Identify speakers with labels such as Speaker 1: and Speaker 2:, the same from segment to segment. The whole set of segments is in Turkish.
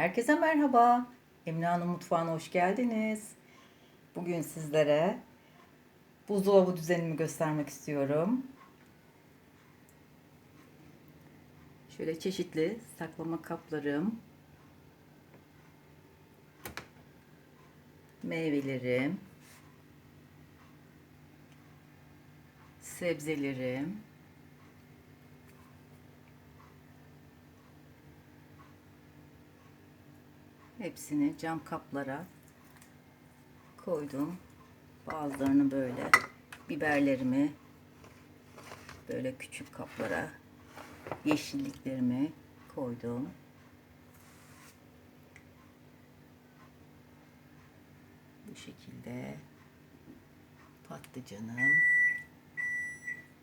Speaker 1: Herkese merhaba. Emine Hanım mutfağına hoş geldiniz. Bugün sizlere buzdolabı düzenimi göstermek istiyorum. Şöyle çeşitli saklama kaplarım, meyvelerim, sebzelerim, Hepsini cam kaplara koydum. Bazılarını böyle biberlerimi böyle küçük kaplara yeşilliklerimi koydum. Bu şekilde patlıcanım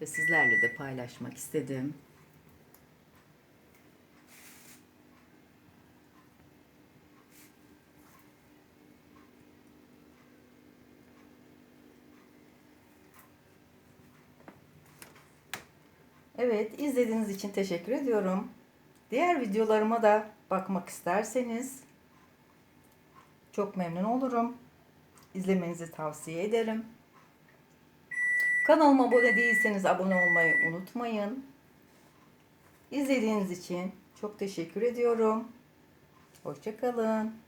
Speaker 1: ve sizlerle de paylaşmak istedim. Evet, izlediğiniz için teşekkür ediyorum. Diğer videolarıma da bakmak isterseniz çok memnun olurum. İzlemenizi tavsiye ederim. Kanalıma abone değilseniz abone olmayı unutmayın. İzlediğiniz için çok teşekkür ediyorum. Hoşçakalın.